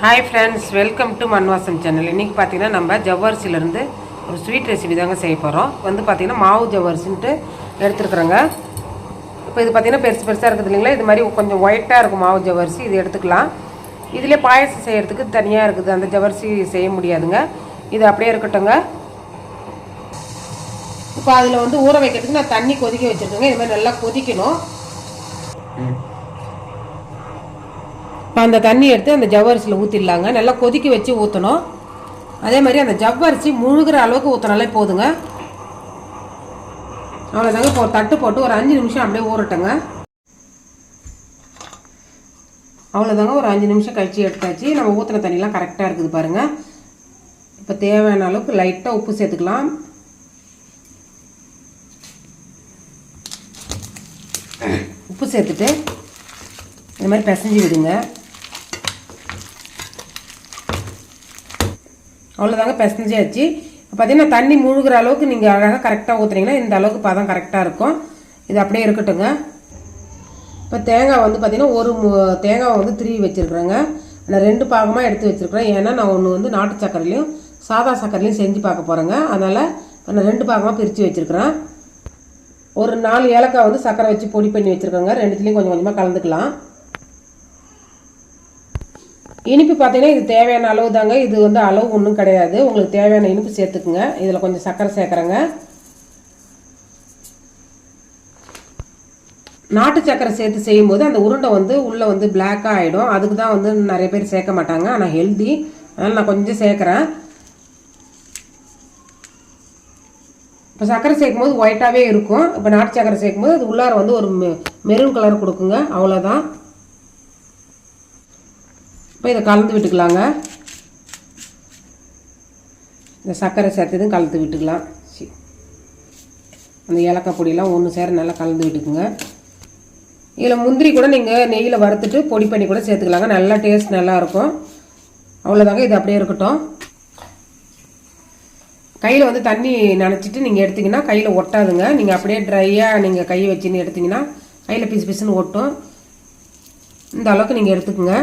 Hi friends welcome to Manvasam channel இன்றைக்கி பார்த்தீங்கன்னா நம்ம ஜவ்வரிசிலேருந்து ஒரு ஸ்வீட் ரெசிபி தாங்க செய்ய போகிறோம் வந்து பார்த்திங்கன்னா மாவு ஜவ்வரிசின்ட்டு எடுத்துருக்குறோங்க. இப்போ இது பார்த்தீங்கன்னா பெருசு பெருசாக இருக்குது இல்லைங்களா? இது மாதிரி கொஞ்சம் ஒயிட்டாக இருக்கும் மாவு ஜவ்வரிசி. இது எடுத்துக்கலாம். இதிலே பாயசம் செய்கிறதுக்கு தனியாக இருக்குது. அந்த ஜவ்வரிசி செய்ய முடியாதுங்க. இது அப்படியே இருக்கட்டுங்க இப்போ அதில் வந்து ஊற வைக்கிறதுக்கு நான் தண்ணி கொதிக்க வச்சுருக்கேங்க. இது மாதிரி நல்லா கொதிக்கணும். இப்போ அந்த தண்ணி எடுத்து அந்த ஜவ்வரிசியில் ஊற்றிடலாங்க நல்லா கொதிக்க வச்சு ஊற்றணும் அதே மாதிரி அந்த ஜவ்வரிசி முழுகிற அளவுக்கு ஊற்றினாலே போதுங்க. அவ்வளோதாங்க இப்போ ஒரு தட்டு போட்டு ஒரு அஞ்சு நிமிஷம் அப்படியே ஊறட்டுங்க. அவ்வளோதாங்க ஒரு அஞ்சு நிமிஷம் கழிச்சு எடுத்தாச்சு. நம்ம ஊற்றின தண்ணிலாம் கரெக்டாக இருக்குது பாருங்கள் இப்போ தேவையான அளவுக்கு லைட்டாக உப்பு சேர்த்துக்கலாம். உப்பு சேர்த்துட்டு இந்த மாதிரி பிசைஞ்சு விடுங்க. அவ்வளோதாங்க பிசைஞ்சாச்சு பார்த்தீங்கன்னா தண்ணி முழுகிற அளவுக்கு நீங்கள் அழகாக கரெக்டாக ஊற்றுனீங்கன்னா இந்த அளவுக்கு பதம் கரெக்டாக இருக்கும். இது அப்படியே இருக்கட்டுங்க இப்போ தேங்காய் வந்து பார்த்திங்கன்னா ஒரு மு- தேங்காவை வந்து திருவி வச்சுருக்குறேங்க. நான் ரெண்டு பாகமாக எடுத்து வச்சுருக்குறேன். ஏன்னா நான் ஒன்று வந்து நாட்டு சக்கரையிலையும் சாதா சக்கரையிலையும் செஞ்சு பார்க்க போகிறேங்க அதனால் நான் ரெண்டு பாகமாக பிரித்து வச்சுருக்குறேன். ஒரு நாலு ஏலக்காய் வந்து சக்கரை வச்சு பொடி பண்ணி வச்சுருக்கோங்க. ரெண்டுத்துலேயும் கொஞ்சம் கொஞ்சமாக கலந்துக்கலாம். இனிப்பு பார்த்தீங்கன்னா இது தேவையான அளவு தாங்க. இது வந்து அளவு ஒன்றும் கிடையாது. உங்களுக்கு தேவையான இனிப்பு சேர்த்துக்குங்க. இதில் கொஞ்சம் சர்க்கரை சேர்க்குறேங்க. நாட்டு சக்கரை சேர்த்து செய்யும்போது அந்த உருண்டை வந்து உள்ளே வந்து பிளாக்காக ஆகிடும் அதுக்கு தான் வந்து நிறைய பேர் சேர்க்க மாட்டாங்க. ஆனால் ஹெல்தி அதனால் நான் கொஞ்சம் சேர்க்குறேன். இப்போ சர்க்கரை சேர்க்கும் போது ஒயிட்டாகவே இருக்கும். இப்போ நாட்டு சக்கரை சேர்க்கும் போது அது உள்ளார வந்து ஒரு மெரூன் கலர் கொடுக்குங்க. அவ்வளோதான் இப்போ இதை கலந்து விட்டுக்கலாங்க. இந்த சர்க்கரை சேர்த்ததும் கலந்து விட்டுக்கலாம். சரி அந்த ஏலக்காய் பொடியெலாம் ஒன்று சேர நல்லா கலந்து விட்டுக்குங்க. இதில் முந்திரி கூட நீங்கள் நெய்யில் வறுத்துட்டு பொடி பண்ணி கூட சேர்த்துக்கலாங்க. நல்லா டேஸ்ட் நல்லா இருக்கும். அவ்வளோதாங்க இது அப்படியே இருக்கட்டும். கையில் வந்து தண்ணி நனைச்சிட்டு நீங்கள் எடுத்தீங்கன்னா கையில் ஒட்டாதுங்க. நீங்கள் அப்படியே ட்ரையாக நீங்கள் கையை வச்சுன்னு எடுத்தீங்கன்னா கையில் பிசு பிசுன்னு ஒட்டும். இந்த அளவுக்கு நீங்கள் எடுத்துக்கோங்க.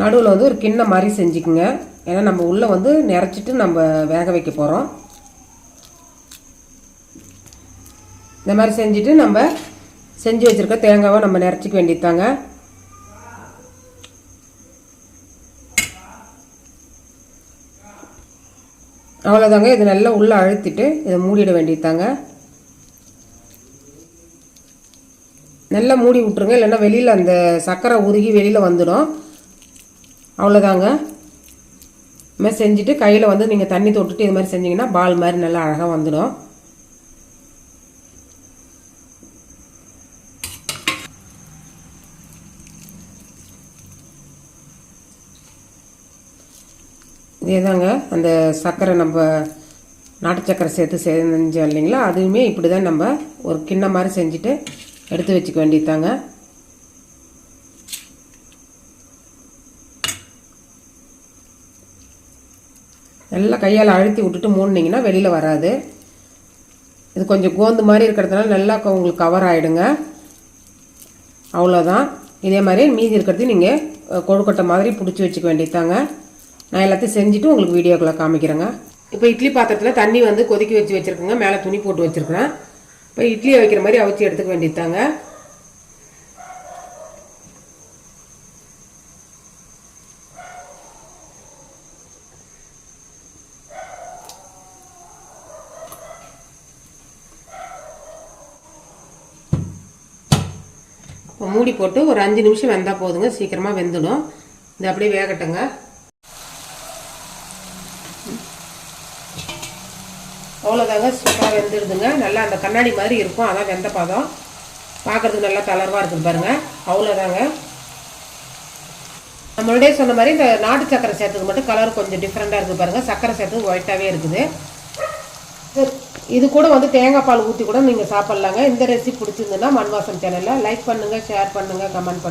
நடுவில் வந்து ஒரு கிண்ணம் மாதிரி செஞ்சுக்குங்க. ஏன்னா நம்ம உள்ளே வந்து நிறச்சிட்டு நம்ம வேக வைக்க போகிறோம் இந்த மாதிரி செஞ்சுட்டு நம்ம செஞ்சு வச்சுருக்க தேங்காவை நம்ம நிறச்சிக்க வேண்டியதாங்க அவ்வளோதாங்க இது நல்லா உள்ளே அழுத்திட்டு இதை மூடிட வேண்டியதாங்க நல்லா மூடி விட்ருங்க இல்லைன்னா வெளியில் அந்த சர்க்கரை உருகி வெளியில் வந்துடும். அவ்வளோதாங்க இது மாதிரி செஞ்சுட்டு கையில் வந்து நீங்கள் தண்ணி தொட்டுட்டு இது மாதிரி செஞ்சிங்கன்னா பால் மாதிரி நல்லா அழகாக வந்துடும். இதேதாங்க அந்த சர்க்கரை நம்ம நாட்டு சக்கரை சேர்த்து செஞ்சோம் இல்லைங்களா? அதுவுமே இப்படி தான் நம்ம ஒரு கிண்ணம் மாதிரி செஞ்சுட்டு எடுத்து வச்சுக்க வேண்டியதாங்க நல்லா கையால் அழுத்தி விட்டுட்டு மூடினீங்கன்னா வெளியில் வராது. இது கொஞ்சம் கோந்து மாதிரி இருக்கிறதுனால நல்லா உங்களுக்கு கவர் ஆகிடுங்க அவ்வளோதான் இதே மாதிரி மீதி இருக்கிறதையும் நீங்கள் கொழுக்கட்டை மாதிரி பிடிச்சி வச்சுக்க வேண்டியதாங்க நான் எல்லாத்தையும் செஞ்சுட்டு உங்களுக்கு வீடியோக்குள்ளே காமிக்கிறேங்க. இப்போ இட்லி பாத்திரத்தில் தண்ணி வந்து கொதிக்க வச்சு வச்சுருக்கேங்க. மேலே துணி போட்டு வச்சுருக்கிறேன். இப்போ இட்லியை வைக்கிற மாதிரி அவிச்சு எடுத்துக்க வேண்டியதாங்க மூடி போட்டு ஒரு அஞ்சு நிமிஷம் வெந்தால் போதுங்க. சீக்கிரமாக வெந்துடும். இது அப்படியே வேகட்டுங்க. அவ்வளோதாங்க சூப்பராக வெந்துடுதுங்க. நல்லா அந்த கண்ணாடி மாதிரி இருக்கும். அதான் வெந்த பாதம். பார்க்குறதுக்கு நல்லா தளர்வாக இருக்குது பாருங்க. அவ்வளோதாங்க. நம்மளுடைய சொன்ன மாதிரி இந்த நாட்டு சக்கரை சேர்த்துக்கு மட்டும் கலர் கொஞ்சம் டிஃப்ரெண்ட்டாக இருக்குது பாருங்கள் சக்கரை சேர்த்துக்கு ஒயிட்டாகவே இருக்குது. இது- கூட வந்து தேங்காய் பால் ஊற்றி கூட நீங்கள் சாப்பிட்லாங்க. இந்த ரெசிபி பிடிச்சிருந்ததுன்னா மண்வாசம் சேனலில் லைக் பண்ணுங்கள் ஷேர் பண்ணுங்கள் கமெண்ட் பண்ணுங்கள்